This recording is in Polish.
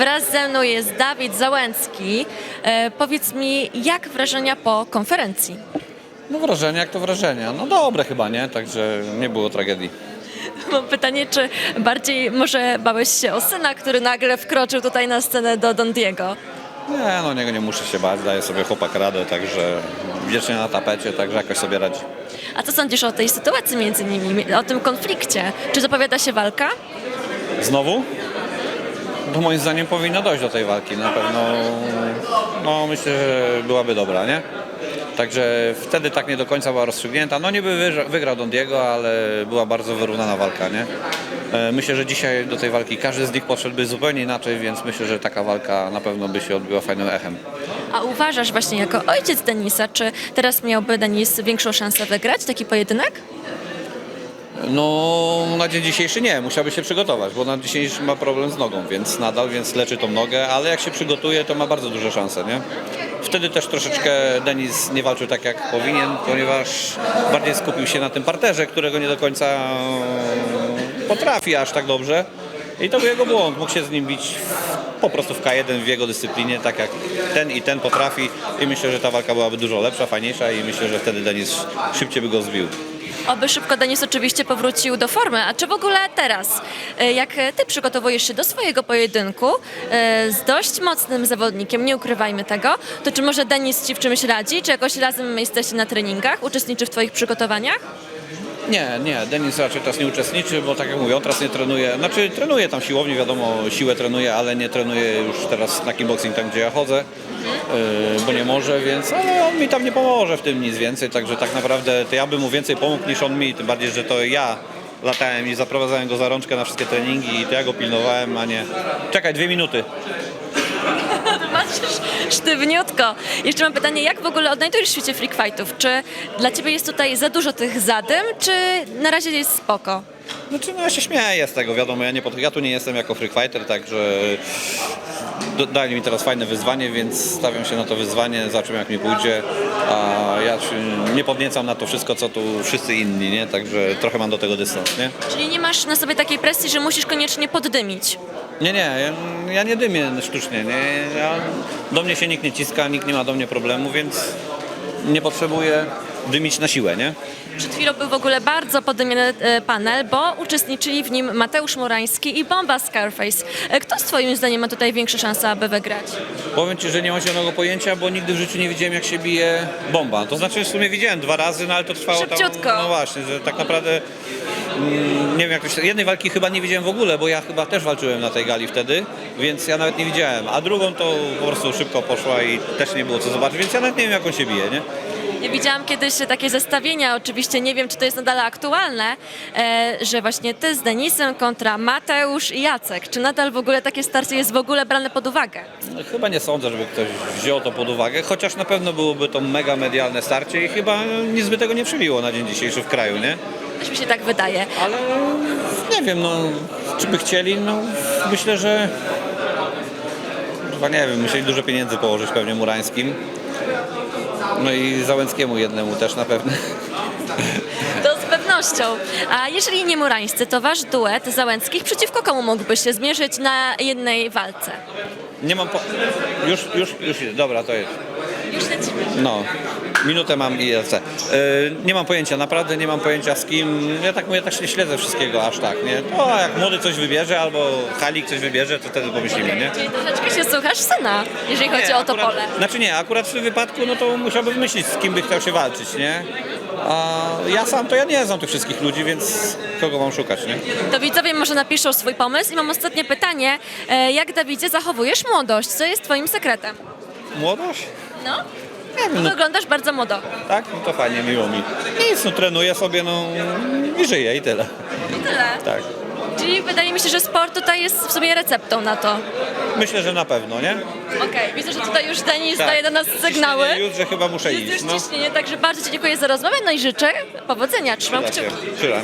Wraz ze mną jest Dawid Załęcki. E, powiedz mi, jak wrażenia po konferencji? No wrażenie jak to wrażenie. No dobre chyba, nie? Także nie było tragedii. Mam pytanie, czy bardziej może bałeś się o syna, który nagle wkroczył tutaj na scenę do Don Diego? Nie, no niego nie muszę się bać, daje sobie chłopak radę, także wiecznie na tapecie, także jakoś sobie radzi. A co sądzisz o tej sytuacji między nimi, o tym konflikcie? Czy zapowiada się walka? Znowu? To moim zdaniem powinno dojść do tej walki. Na pewno, no myślę, że byłaby dobra, nie? Także wtedy tak nie do końca była rozstrzygnięta. No niby wygrał Don Diego, ale była bardzo wyrównana walka, nie? E, Myślę, że dzisiaj do tej walki każdy z nich podszedłby zupełnie inaczej, więc myślę, że taka walka na pewno by się odbyła fajnym echem. A uważasz właśnie jako ojciec Denisa, czy teraz miałby Denis większą szansę wygrać taki pojedynek? No, na dzień dzisiejszy nie, musiałby się przygotować, bo na dzisiejszy ma problem z nogą, więc nadal, więc leczy tą nogę, ale jak się przygotuje, to ma bardzo duże szanse, nie? Wtedy też troszeczkę Denis nie walczył tak jak powinien, ponieważ bardziej skupił się na tym parterze, którego nie do końca potrafi aż tak dobrze. I to był jego błąd, mógł się z nim bić po prostu w K1 w jego dyscyplinie, tak jak ten i ten potrafi i myślę, że ta walka byłaby dużo lepsza, fajniejsza i myślę, że wtedy Denis szybciej by go zbił. Oby szybko Denis oczywiście powrócił do formy. A czy w ogóle teraz, e, jak ty przygotowujesz się do swojego pojedynku e, z dość mocnym zawodnikiem, nie ukrywajmy tego, to czy może Denis ci w czymś radzi? Czy jakoś razem jesteście na treningach? Uczestniczy w twoich przygotowaniach? Nie, nie, Denis raczej teraz nie uczestniczy, bo tak jak mówię, on teraz nie trenuje, znaczy trenuje tam siłownie, wiadomo, siłę trenuje, ale nie trenuje już teraz na kickboxing tam, gdzie ja chodzę, yy, bo nie może, więc, ale on mi tam nie pomoże w tym nic więcej, także tak naprawdę to ja bym mu więcej pomógł niż on mi, tym bardziej, że to ja latałem i zaprowadzałem go za rączkę na wszystkie treningi i to ja go pilnowałem, a nie... Czekaj, dwie minuty. Sztywniutko. Jeszcze mam pytanie, jak w ogóle odnajdujesz w świecie freak fightów? Czy dla ciebie jest tutaj za dużo tych zadym, czy na razie jest spoko? Znaczy, no ja się śmieję z tego, wiadomo, ja, nie, pod- ja tu nie jestem jako freak fighter, także do- dali mi teraz fajne wyzwanie, więc stawiam się na to wyzwanie, zobaczymy jak mi pójdzie, a ja nie podniecam na to wszystko, co tu wszyscy inni, nie, także trochę mam do tego dystans, nie? Czyli nie masz na sobie takiej presji, że musisz koniecznie poddymić. Nie, nie, ja, ja nie dymię sztucznie, nie, ja, do mnie się nikt nie ciska, nikt nie ma do mnie problemu, więc nie potrzebuję dymić na siłę, nie? Przed chwilą był w ogóle bardzo podymiony e, panel, bo uczestniczyli w nim Mateusz Morański i Bomba Scarface. E, Kto z twoim zdaniem ma tutaj większe szanse, aby wygrać? Powiem Ci, że nie mam zielonego pojęcia, bo nigdy w życiu nie widziałem jak się bije bomba. To znaczy w sumie widziałem dwa razy, no ale to trwało Szybciutko. tam... No właśnie, że tak naprawdę nie wiem jak to się... Jednej walki chyba nie widziałem w ogóle, bo ja chyba też walczyłem na tej gali wtedy, więc ja nawet nie widziałem. A drugą to po prostu szybko poszła i też nie było co zobaczyć, więc ja nawet nie wiem jak on się bije, nie? Ja widziałam kiedyś takie zestawienia, oczywiście nie wiem, czy to jest nadal aktualne, e, że właśnie ty z Denisem kontra Mateusz i Jacek. Czy nadal w ogóle takie starcie jest w ogóle brane pod uwagę? No, chyba nie sądzę, żeby ktoś wziął to pod uwagę, chociaż na pewno byłoby to mega medialne starcie i chyba nic by tego nie przybiło na dzień dzisiejszy w kraju, nie? Też mi się tak wydaje. Ale nie wiem, no, czy by chcieli, no, myślę, że chyba nie wiem, musieli dużo pieniędzy położyć pewnie Murańskim. No i Załęckiemu jednemu też na pewno. To z pewnością. A jeżeli nie Murańscy, to wasz duet Załęckich przeciwko komu mógłby się zmierzyć na jednej walce? Nie mam po... Już, już, już, jest. dobra, to jest. Już lecimy. No, minutę mam i lecę. Yy, nie mam pojęcia, naprawdę nie mam pojęcia z kim. Ja tak mówię, tak nie śledzę wszystkiego aż tak, nie? A jak młody coś wybierze albo Halik coś wybierze, to wtedy pomyślimy, nie? Czyli troszeczkę się słuchasz syna, jeżeli chodzi o to akurat- pole. Znaczy nie, akurat w tym wypadku no to musiałbym myśleć, z kim by chciał się walczyć, nie? A ja sam to ja nie znam tych wszystkich ludzi, więc kogo mam szukać, nie? To widzowie może napiszą swój pomysł i mam ostatnie pytanie. E, Jak Dawidzie zachowujesz młodość? Co jest twoim sekretem? Młodość? No? Wyglądasz bardzo młodo. Tak? No to fajnie, miło mi. Nic, no trenuję sobie, no i żyję i tyle. I tyle. Tak. Czyli wydaje mi się, że sport tutaj jest w sobie receptą na to. Myślę, że na pewno, nie? Okej, widzę, że tutaj już Denis Tak. daje do nas sygnały. Ciśnienie Już, że chyba muszę Jest iść, już no. ciśnienie, także bardzo Ci dziękuję za rozmowę, no i życzę powodzenia. Trzymam kciuki. Przyda.